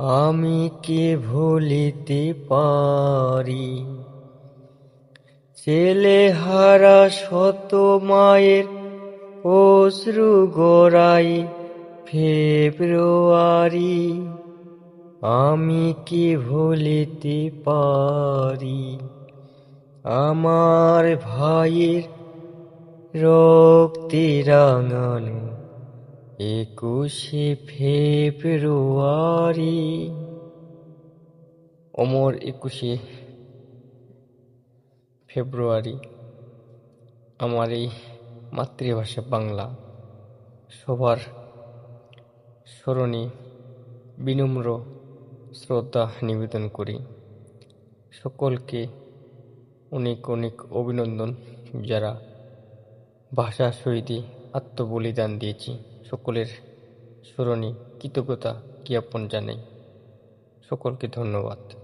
আমি কি ভুলিতে পারি? ছেলে হারা শত মায়ের অশ্রু গোড়াই ফেব্রুয়ারি। আমি কি ভুলিতে পারি? আমার ভাইয়ের রক্তি রাঙানো একুশে ফেব্রুয়ারি। অমর একুশে ফেব্রুয়ারি, আমার এই মাতৃভাষা বাংলা। সবার স্মরণে বিনম্র শ্রদ্ধা নিবেদন করি। সকলকে অনেক অনেক অভিনন্দন যারা ভাষা শহীদে আত্মবলিদান দিয়েছি। সকলের স্মরণে কৃতজ্ঞতা জ্ঞাপন জানাই। সকলকে ধন্যবাদ।